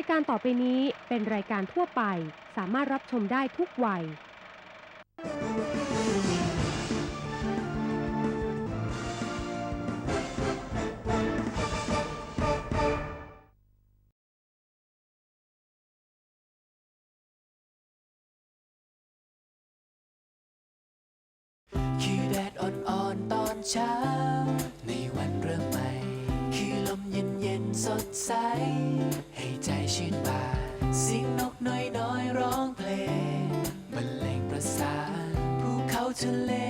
ายการต่อไปนี้เป็นรายการทั่วไป สามารถรับชมได้ทุกวัยคือแดดอ่อนๆตอนเช้า ในวันเริ่มใหม่ สดใส ให้ใจชื่นบานเสียงนกน้อยๆร้องเพลงบรรเลงประสานภูเขาทะเล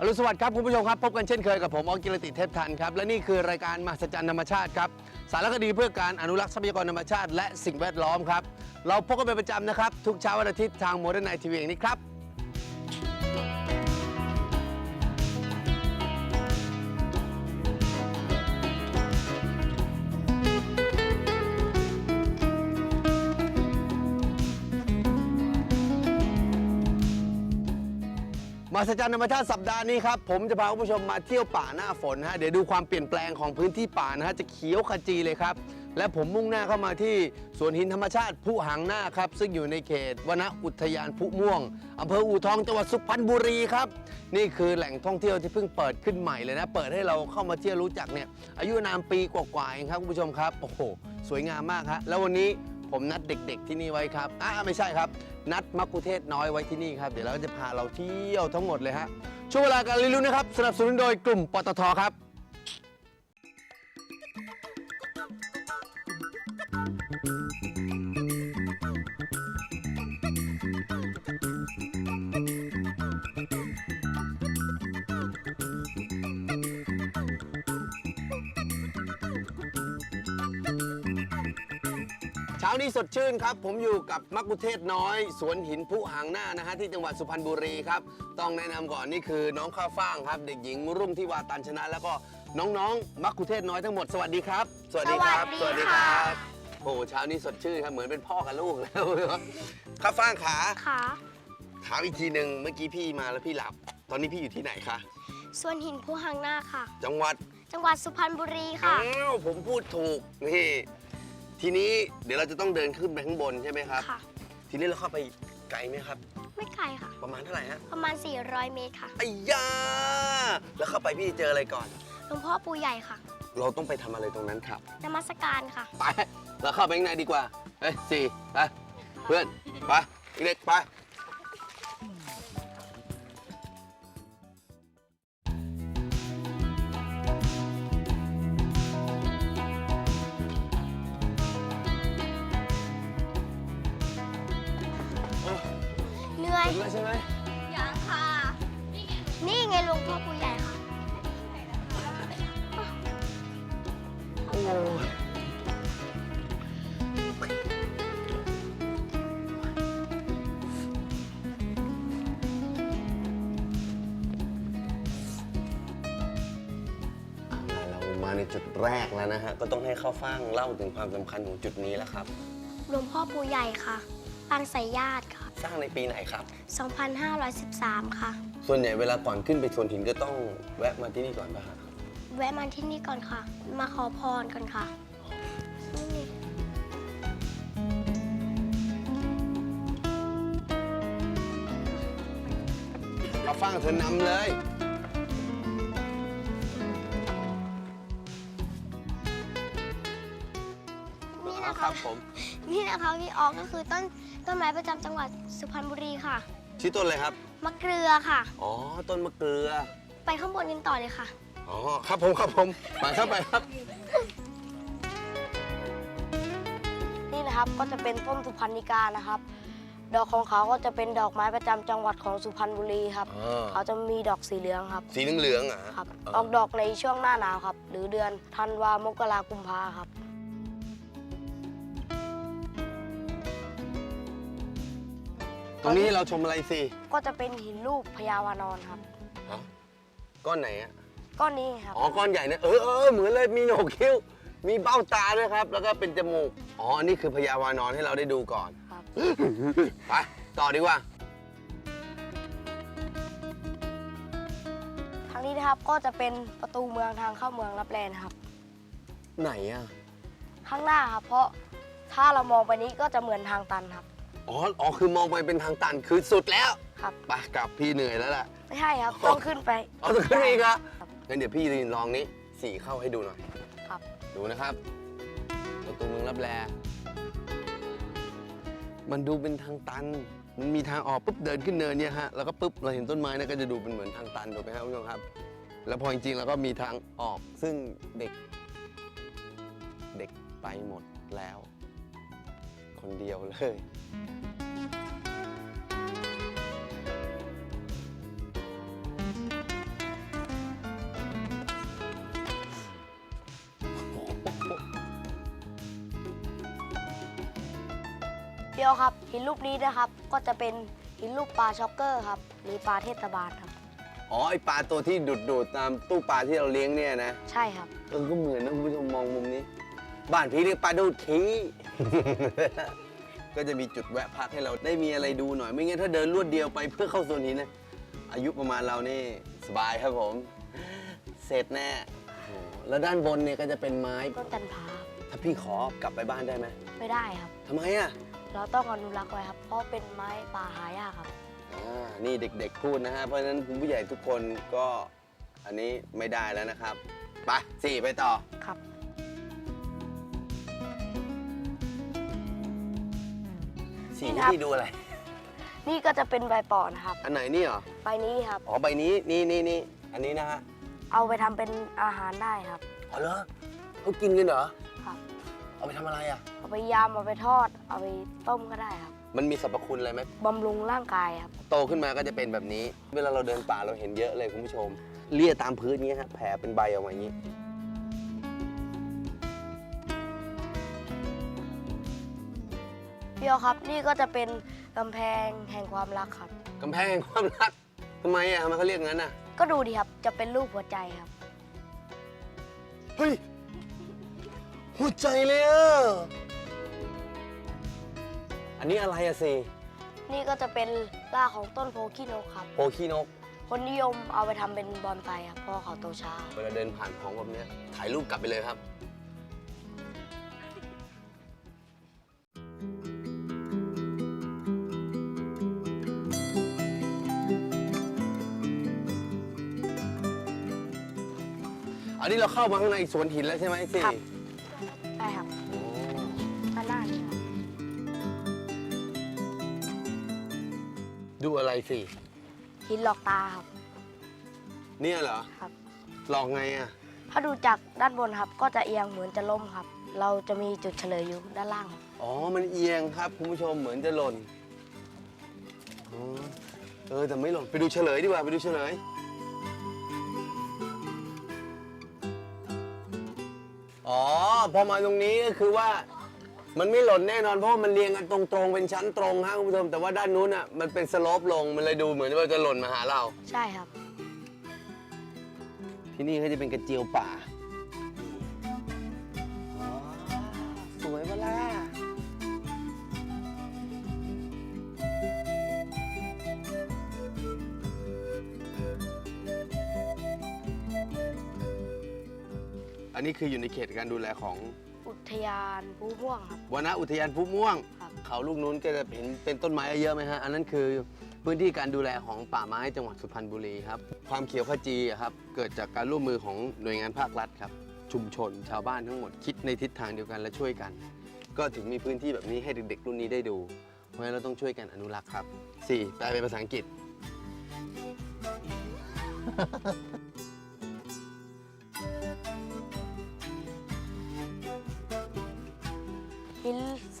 อรุณสวัสดิ์ครับคุณผู้ชมครับ พบกันเช่นเคยกับผมออกิรติเทพทันครับ และนี่คือรายการมหัศจรรย์ธรรมชาติครับ สารคดีเพื่อการอนุรักษ์ทรัพยากรธรรมชาติและสิ่งแวดล้อมครับ เราพบกันเป็นประจำนะครับ ทุกเช้าวันอาทิตย์ทางโมเดิร์นไนทีวีอย่างนี้ครับ หัศจรรย์ธรรมชาติสัปดาห์นี้ครับ ผมจะพาคุณผู้ชมมาเที่ยวป่าหน้าฝนฮะเดี๋ยวดูความเปลี่ยนแปลงของพื้นที่ป่านะฮะจะเขียวขจีเลยครับ และผมมุ่งหน้าเข้ามาที่สวนหินธรรมชาติผู้หางหน้าครับ ซึ่งอยู่ในเขตวนอุทยานผู้ม่วงอำเภออู่ทองจังหวัดสุพรรณบุรีครับ นี่คือแหล่งท่องเที่ยวที่เพิ่งเปิดขึ้นใหม่เลยนะ เปิดให้เราเข้ามาเที่ยวรู้จักเนี่ยอายุนามปีกว่าๆเองครับคุณผู้ชมครับโอ้โหสวยงามมากฮะแล้ววันนี้ ผมนัดเด็ก ๆ ที่นี่ไว้ครับอ่าไม่ใช่ครับ นัดมักคุเทศน้อยไว้ที่นี่ครับ เดี๋ยวเราจะพาเราเที่ยวทั้งหมดเลยฮะ ช่วงเวลาการเรียนรู้นะครับ สนับสนุนโดยกลุ่มปตทครับเช้ นี้สดชื่นครับ ผมอยู่กับมักคุเทศน้อย สวนหินผู้หางหน้านะฮะที่จังหวัดสุพรรณบุรีครับ ต้องแนะนำก่อนนี่คือน้องข้าวฟ่างครับ เด็กหญิงรุ่งที่วาตันชนะ แล้วก็น้องๆ มักคุเทศน้อยทั้งหมดสวัสดีครับ สวัสดีครับ สวัสดีค่ะโอ้โหเช้านี้สดชื่นครับเหมือนเป็นพ่อกับลูกแล้วข้าวฟ่างขาค่ะถามอีกทีหนึ่งเมื่อกี้พี่มาแล้วพี่หลับ ตอนนี้พี่อยู่ที่ไหนคะส่วนหินผู้หังหน้าค่ะ จังหวัดจังหวัดสุพรรณบุรีค่ะอ้าวผมพูดถูกนี่ ทีนี้เดี๋ยวเราจะต้องเดินขึ้นไปข้างบนใช่ไหมครับ ค่ะ ทีนี้เราเข้าไปไกลไหมครับ ไม่ไกลค่ะ ประมาณเท่าไหร่ฮะประมาณ 400 เมตรค่ะไอ้ยาแล้วเข้าไปพี่เจออะไรก่อน หลวงพ่อปู่ใหญ่ค่ะเราต้องไปทำอะไรตรงนั้นครับ นมัสการค่ะ ไป เราเข้าไปข้างในดีกว่า เฮ้ยสี่ไป เพื่อน ไปเด็กๆไป นี่ไงหลวงพ่อปู่ใหญ่ค่ะโอ้ยเอาล่ะเรามาในจุดแรกแล้วนะฮะ ก็ต้องให้ข้าวฟ่างเล่าถึงความสำคัญของจุดนี้แล้วครับ หลวงพ่อปู่ใหญ่ค่ะปางสายญาติค่ะ สร้างในปีไหนครับ 2513 ค่ะ ส่วนใหญ่เวลาก่อนขึ้นไปชวนหินก็ต้องแวะมาที่นี่ก่อนป่ะฮะแวะมาที่นี่ก่อนค่ะ มาขอพรก่อนค่ะนี่ข้าวฟ่างเธอนำเลย นี่อ่านะครัคะบผม นี่นะคะพี่ออกก็คือต้นต้นไม้ประจำจังหวัดสุพรรณบุรีค่ะ ชื่อต้นอะไรครับ มะเกลือค่ะ อ๋อ ต้นมะเกลือ ไปข้างบนกันต่อเลยค่ะ อ๋อ ครับผมครับผมไปครับไปครับ นี่นะครับก็จะเป็นต้นสุพรรณิกานะครับ ดอกของเขาก็จะเป็นดอกไม้ประจำจังหวัดของสุพรรณบุรีครับ อ่า เขาจะมีดอกสีเหลืองครับสีเหลืองๆอะฮะครับเออออกดอกในช่วงหน้าหนาวครับ หรือเดือนธันวามกรากุมภาครับ ตรงนี้ให้เราชมอะไรสิก็จะเป็นหินรูปพญาวานอนครับ ฮะก้อนไหนอะก้อนนี้ครับ อ๋อก้อนใหญ่นะเออเออเหมือนเลยมีโหนกคิ้ว มีเบ้าตาด้วยครับ แล้วก็เป็นจมูกอ๋ออันนี้คือพญาวานอนให้เราได้ดูก่อนครับ ไปต่อดีกว่า ทางนี้นะครับก็จะเป็นประตูเมืองทางเข้าเมืองรับแลนะครับ ไหนอะข้างหน้าครับ เพราะถ้าเรามองไปนี้ก็จะเหมือนทางตันครับ อ๋อ อ๋อ คือมองไปเป็นทางตันคือสุดแล้วครับ ไปกลับพี่เหนื่อยแล้วล่ะ ไม่ใช่ครับ ต้องขึ้นไป เอาตัวขึ้นมาอีกเหรอครับ งั้นเดี๋ยวพี่ลองนี้สีเข้าให้ดูหน่อย ครับ ดูนะครับ ประตูเมืองรับแลมันดูเป็นทางตัน มันมีทางออกปุ๊บเดินขึ้นเนินเนี่ยฮะ แล้วก็ปุ๊บเราเห็นต้นไม้เนะก็จะดูเป็นเหมือนทางตันถูกไหมครับคุณผู้ชมครับ แล้วพอจริงๆเราก็มีทางออกซึ่งเด็ก เด็กไปหมดแล้ว คนเดียวเลยเดียวครับหินรูปนี้นะครับ ก็จะเป็นหินรูปปลาช็อกเกอร์ครับหรือปลาเทศบาลครับ อ๋อไอปลาตัวที่ดูดดูดๆตามตู้ปลาที่เราเลี้ยงเนี่ยนะ ใช่ครับ เออก็เหมือนนะคุณผู้ชมมองมุมนี้ บ้านพี่เรียกปลาดูดขี้ ก็จะมีจุดแวะพักให้เราได้มีอะไรดูหน่อย ไม่งั้นถ้าเดินลวดเดียวไปเพื่อเข้าโซนหินนะอายุประมาณเรานี่สบายครับผม เสร็จแน่โอ้โหแล้วด้านบนเนี่ยก็จะเป็นไม้ ต้นจันทราถ้าพี่ขอกลับไปบ้านได้ไหมไม่ได้ครับ ทำไมอะ เราต้องอนุรักษ์ไว้ครับ เพราะเป็นไม้ป่าหายากครับ อ่านี่เด็กๆพูดนะฮะ เพราะฉะนั้นคุณผู้ใหญ่ทุกคนก็อันนี้ไม่ได้แล้วนะครับ ไปสี่ไปต่อ ครับ สี่นี่ครับ ที่ดูอะไร นี่ก็จะเป็นใบปอนะครับ อันไหนนี่เหรอ ใบนี้ครับ อ๋อ ใบนี้ นี่นี่นี่ อันนี้นะฮะ เอาไปทำเป็นอาหารได้ครับ อ๋อเหรอเขากินกันเหรอครับ เอาไปทำอะไรอะ เอาไปยำเอาไปทอด เอาไปต้มก็ได้ครับมันมีสรรพคุณอะไรไหม บำรุงร่างกายครับ โตขึ้นมาก็จะเป็นแบบนี้ เวลาเราเดินป่าเราเห็นเยอะเลยคุณผู้ชม เลี่ยตามพื้นนี้ฮะ แผ่เป็นใบออกมาอย่างนี้ พี่โอครับนี่ก็จะเป็นกำแพงแห่งความรักครับ กำแพงแห่งความรักทำไมอะทำไมเขาเรียกงั้นอะก็ดูดีครับจะเป็นรูปหัวใจครับ เฮ้ยหัวใจเลยอะอันนี้อะไรอะสินี่ก็จะเป็นรากของต้นโพขี้นกครับ โพขี้นก คนนิยมเอาไปทำเป็นบอนไซครับเพราะว่าเขาโตช้า เวลาเดินผ่านของแบบเนี้ยถ่ายรูปกลับไปเลยครับ นนี้เราเข้ามาข้างในสวนหินแล้วใช่ไหมสิครับใช่ครับโอ้ด้านหน้านี่ครับดูอะไรสิ หินหลอกตาครับเนี่ยเหรอ ครับหลอกไงอะ ถ้าดูจากด้านบนครับ ก็จะเอียงเหมือนจะล่มครับ เราจะมีจุดเฉลยอยู่ด้านล่างครับอ๋อ มันเอียงครับคุณผู้ชมเหมือนจะหล่นอ๋อเออแต่ไม่หล่น ไปดูเฉลยดีกว่า ไปดูเฉลย อ๋อ พอมาตรงนี้ก็คือว่า มันไม่หล่นแน่นอนเพราะว่ามันเรียงกันตรงๆ เป็นชั้นตรงฮะคุณผู้ชมแต่ว่าด้านนู้นอะมันเป็นสโลปลงมันเลยดูเหมือนว่าจะหล่นมาหาเรา ใช่ครับ ที่นี่เขาจะเป็นกระเจียวป่าอ๋อสวยเวล่ะ อันนี้คืออยู่ในเขตการดูแลของอุทยานภูม่วงครับ วนอุทยานภูม่วง ครับ เขาลูกนู้นก็จะเห็นเป็นต้นไม้เยอะไหมฮะ อันนั้นคือพื้นที่การดูแลของป่าไม้จังหวัดสุพรรณบุรีครับ ความเขียวขจีอะครับ เกิดจากการร่วมมือของหน่วยงานภาครัฐครับ ชุมชนชาวบ้านทั้งหมดคิดในทิศทางเดียวกันและช่วยกัน ก็ถึงมีพื้นที่แบบนี้ให้เด็กๆรุ่นนี้ได้ดู เพราะฉะนั้นเราต้องช่วยกันอนุรักษ์ครับ 4. แปลเป็นภาษาอังกฤษ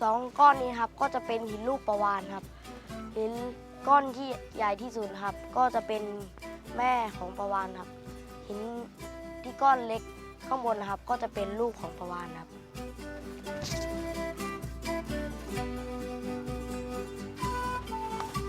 สองก้อนนี้ครับก็จะเป็นหินรูปประวานครับ หินก้อนที่ใหญ่ที่สุดครับ ก็จะเป็นแม่ของประวานครับ หินที่ก้อนเล็กข้างบนนะครับ ก็จะเป็นรูปของประวานครับ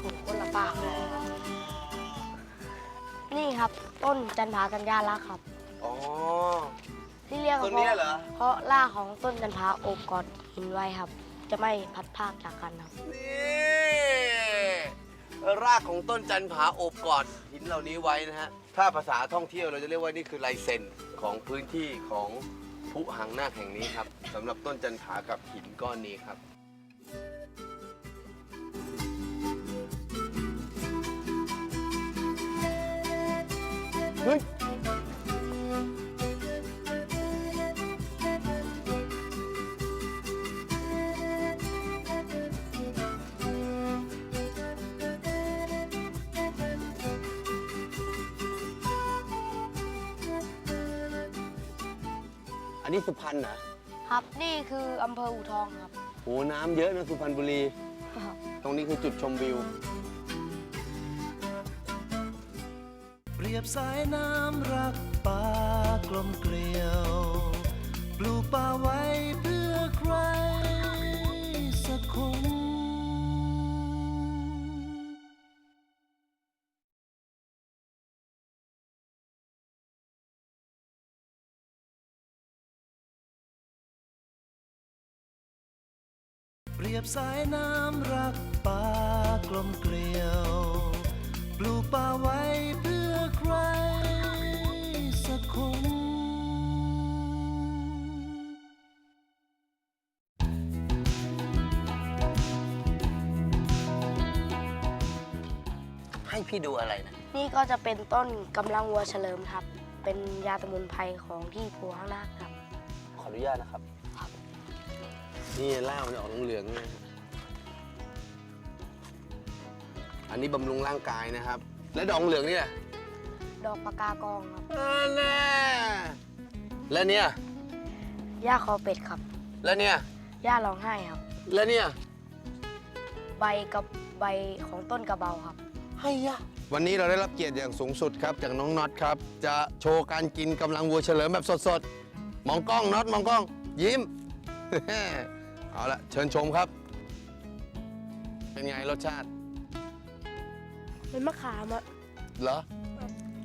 ถูกคนละปากนี่ครับต้นจันผากัญญาลักครับ อ๋อ ที่เรียกเพราะเพราะล่าของต้นจันผาโอบกอดหินไว้ครับ จะไม่พัดพรากจากกันครับ นี่รากของต้นจันผาโอบกอดหินเหล่านี้ไว้นะฮะ ถ้าภาษาท่องเที่ยวเราจะเรียกว่านี่คือลายเซ็นของพื้นที่ของภูหางนาคแห่งนี้ครับสำหรับต้นจันผากับหินก้อนนี้ครับ นนี้สุพรรณนะครับนี่คืออำเภออู่ทองครับ โหน้ำเยอะนะสุพรรณบุรีตรงนี้คือจุดชมวิว เปรียบสายน้ำรักป่ากลมเกลียว ปลูกป่าไว้เพื่อใครสักคน บสายน้ำรักป่ากลมเกลียว ปลูกป่าไว้เพื่อใครสักคนให้พี่ดูอะไรนะ นี่ก็จะเป็นต้นกำลังวัวเฉลิมครับ เป็นยาสมุนไพรของที่ภูข้างนาคครับ ขออนุญาตนะครับ นี่ล่ามันจะออกเหลืองๆนะฮะอันนี้บำรุงร่างกายนะครับ และดอกเหลืองเนี่ยดอกปากากองครับอันแน่และเนี่ยหญ้าคอเป็ดครับและเนี่ยหญ้าร้องไห้ครับ และเนี่ยใบกับใบของต้นกระเบาครับ ให้ยะวันนี้เราได้รับเกียรติอย่างสูงสุดครับ จากน้องน็อตครับ จะโชว์การกินกำลังวัวเฉลิมแบบสดๆ มองกล้องน็อตมองกล้อง ยิ้ม เอาละเชิญชมครับ เป็นไงรสชาติ เป็นมะขามอะเหรอ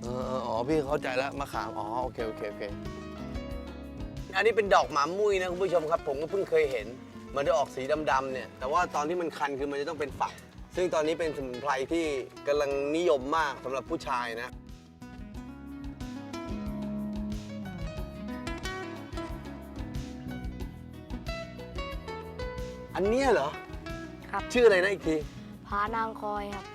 เออเอออ๋อพี่เข้าใจแล้วมะขาม อ๋อ โอเค โอเค โอเค อันนี้เป็นดอกหมามุ้ยนะคุณผู้ชมครับ ผมก็เพิ่งเคยเห็น มันจะออกสีดำๆเนี่ย แต่ว่าตอนที่มันคันคือมันจะต้องเป็นฝัก ซึ่งตอนนี้เป็นสมุนไพรที่กำลังนิยมมากสำหรับผู้ชายนะ อันเนี้ยเหรอครับ ชื่ออะไรนะอีกทีผานางคอยครับ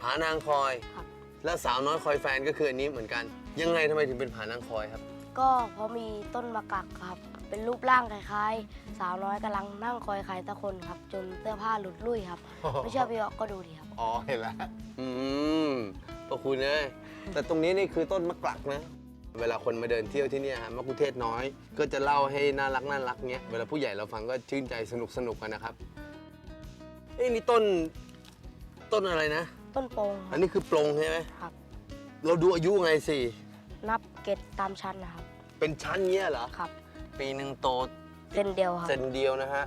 ผานางคอย ครับ และสาวน้อยคอยแฟนก็คืออันนี้เหมือนกัน ยังไงทำไมถึงเป็นผานางคอยครับ ก็เพราะมีต้นมะกักครับ เป็นรูปร่างคล้ายๆ สาวน้อยกำลังนั่งคอยใครตะคนครับ จนเสื้อผ้าหลุดลุ่ยครับ ไม่เชื่อพี่อ๊อกก็ดูดิครับ อ๋อเห็นแล้วอืมพระคุณเอ้ยแต่ตรงนี้นี่คือต้นมะกลักนะ เวลาคนมาเดินเที่ยวที่เนี่ยฮะมะกุเทศน้อย ก็จะเล่าให้น่ารักน่ารักเงี้ยเวลาผู้ใหญ่เราฟังก็ชื่นใจสนุกสนุกกันนะครับเอ้ยนี่ต้นต้นอะไรนะ ต้นโปงคอัรันบ นี้คือปลงใช่ไหมครับ เราดูอายุไงสินับเกตตามชั้นนะครับเป็นชั้นเงี้ยเหรอครับ ปีหนึ่งโต เส้นเดียวครับ เซนเดียวนะฮะ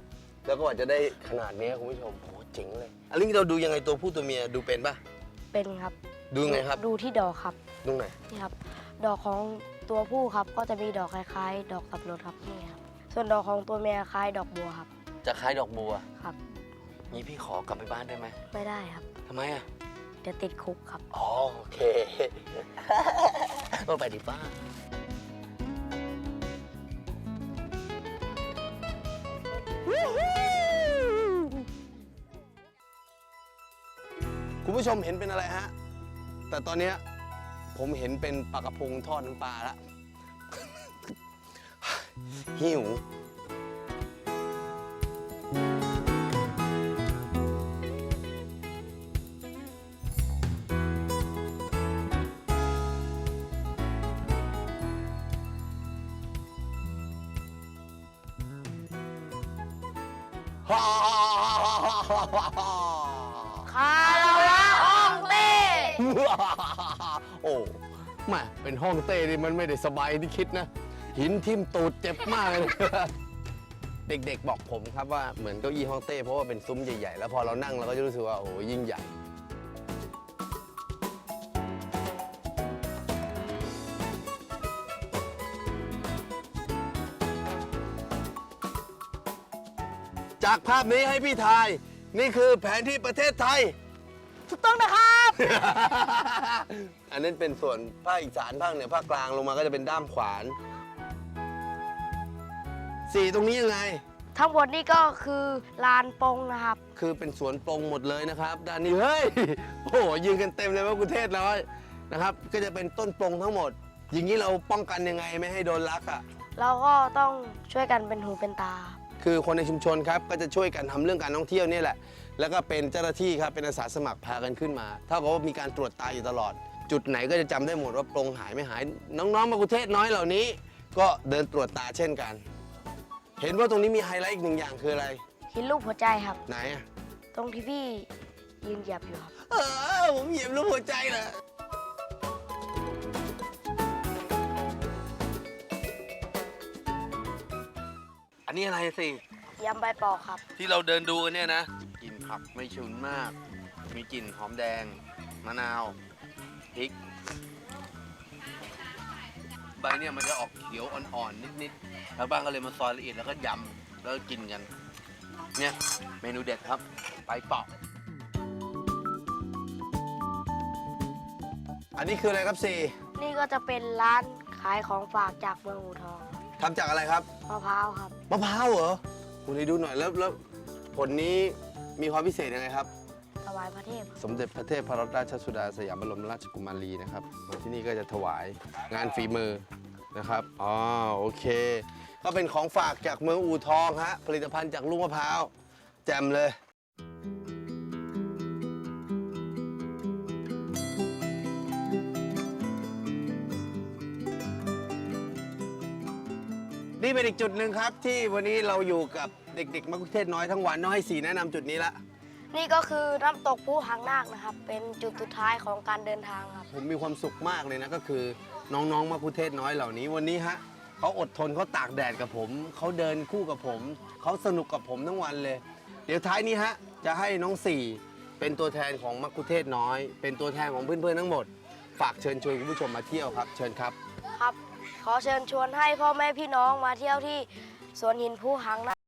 แล้วก็อาจจะได้ขนาดเนี้ยคุณผู้ชมโอ้โหเจ๋งเลย อันนี้เราดูยังไงตัวผู้ตัวเมียดูเป็นปะเป็นครับ ดูยังไงครับ ดูที่ดอกครับ ตรงไหน นี่ครับ ดอกของตัวผู้ครับก็จะมีดอกคล้ายๆ ดอกสับปะรดครับนี่ครับ ส่วนดอกของตัวเมียคล้ายดอกบัวครับ จะคล้ายดอกบัวครับงี้พี่ขอกลับไปบ้านได้ไหมไม่ได้ครับทำไมอะเดี๋ยวติดคุกครับ อ๋อโอเคก็ไปดิป้าคุณผู้ชมเห็นเป็นอะไรฮะ แต่ตอนเนี้ย ผมเห็นเป็นปลากระพงทอดน้ำปลาแล้วหิวค แม่เป็นห้องเต้นี่มันไม่ได้สบายที่คิดนะ หินทิ่มตูดเจ็บมากเลย เด็กๆบอกผมครับว่าเหมือนเก้าอี้ห้องเต้เพราะว่าเป็นซุ้มใหญ่ๆ แล้วพอเรานั่งเราก็จะรู้สึกว่าโอ้โยิ่งใหญ่ จากภาพนี้ให้พี่ทาย นี่คือแผนที่ประเทศไทย ถูกต้องนะคะ อันนั้นเป็นส่วนภาคอีสานภาคเหนือภาคกลางลงมาก็จะเป็นด้ามขวานสี่ตรงนี้ยังไง ทั้งหมดนี่ก็คือลานปงนะครับ คือเป็นสวนปรงหมดเลยนะครับ ด้านนี้เฮ้ยโอ้โหยิงกันเต็มเลยว่ากุเทศน้อยนะครับ ก็จะเป็นต้นปรงทั้งหมด อย่างนี้เราป้องกันยังไงไม่ให้โดนลักอะเราก็ต้องช่วยกันเป็นหูเป็นตา คือคนในชุมชนครับก็จะช่วยกันทำเรื่องการท่องเที่ยวนี่แหละ แล้วก็เป็นเจ้าหน้าที่ครับเป็นอาสาสมัครพากันขึ้นมา เท่ากับว่ามีการตรวจตาอยู่ตลอด จุดไหนก็จะจำได้หมดว่าปรงหายไม่หาย น้องๆมากุเทศน้อยเหล่านี้ ก็เดินตรวจตาเช่นกัน เห็นว่าตรงนี้มีไฮไลท์อีกหนึ่งอย่างคืออะไรหินรูปหัวใจครับ ไหนอะ ตรงที่พี่ยืนเหยียบอยู่ครับ เออผมเหยียบรูปหัวใจเลยอันนี้อะไรสิยำใบปอกครับ ที่เราเดินดูกันเนี่ยนะกลิ่น ผักไม่ฉุนมาก มีกลิ่นหอมแดง มะนาว พริก ใบเนี่ยมันจะออกเขียวอ่อนๆนิดๆแล้วบ้านก็เลยมาซอยละเอียดแล้วก็ยำแล้วก็กินกัน เนี่ยเมนูเด็ดครับ ไปเปาะอันนี้คืออะไรครับสี่นี่ก็จะเป็นร้านขายของฝากจากเมืองอู่ทองทำจากอะไรครับมะพร้าวครับ มะพร้าวเหรอคุณให้ดูหน่อยแล้วแล้วผลนี้ มีความพิเศษยังไงครับ ถวายพระเทพสมเด็จพระเทพพระราชสุดาสยามบรมราชกุมารีนะครับมาที่นี่ก็จะถวายงานฝีมือนะครับอ๋อโอเค ก็เป็นของฝากจากเมืองอู่ทองฮะผลิตภัณฑ์จากลูกมะพร้าวแจ่มเลย นี่เป็นอีกจุดหนึ่งครับ ที่วันนี้เราอยู่กับเด็ก ๆมะกุเทศน้อยทั้งวันน้องให้สีแนะนำจุดนี้ละ นี่ก็คือน้ำตกผู้หางนาคนะครับ เป็นจุดสุดท้ายของการเดินทางครับ ผมมีความสุขมากเลยนะก็คือน้องๆมะคุเทศน้อยเหล่านี้วันนี้ฮะเขาอดทนเขาตากแดดกับผม เขาเดินคู่กับผม เขาสนุกกับผมทั้งวันเลย เดี๋ยวท้ายนี้ฮะจะให้น้องสี่เป็นตัวแทนของมะคุเทศน้อย เป็นตัวแทนของเพื่อนๆทั้งหมด ฝากเชิญชวนคุณผู้ชมมาเที่ยวครับ เชิญครับ ครับ ขอเชิญชวนให้พ่อแม่พี่น้องมาเที่ยวที่สวนหินผู้หังนะ